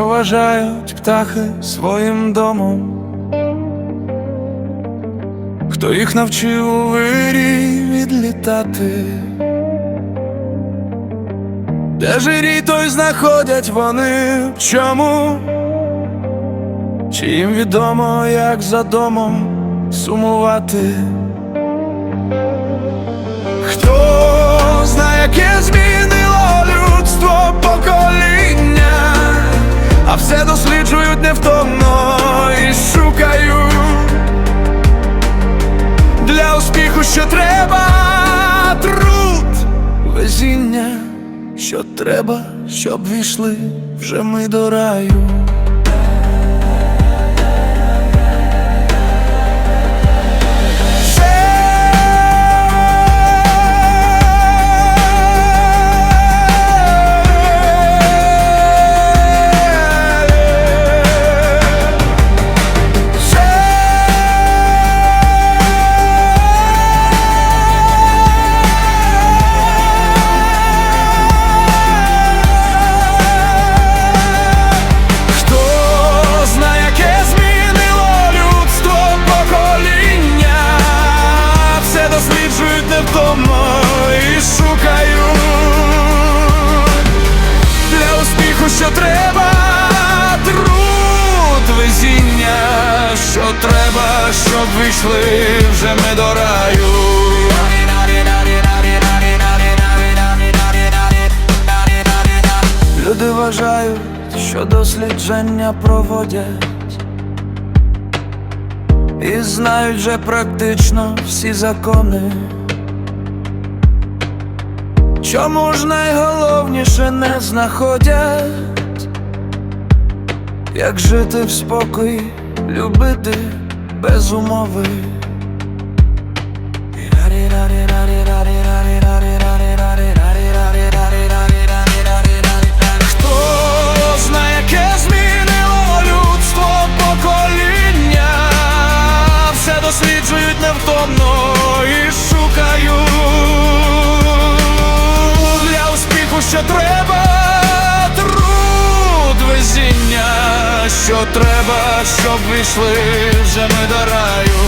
вважають птахи своїм домом. Хто їх навчив у вирі відлітати? Де жирі, той знаходять вони в чому? Чи їм відомо, як за домом сумувати? Успіху, що треба труд, везіння, що треба, щоб війшли вже ми до раю. Щоб вийшли вже ми до раю. Люди вважають, що дослідження проводять і знають вже практично всі закони. Чому ж найголовніше не знаходять, як жити в спокої, любити без умови. Хто знає, яке змінило людство покоління, все досліджують невтомно і шукають прийшли вже ми до раю.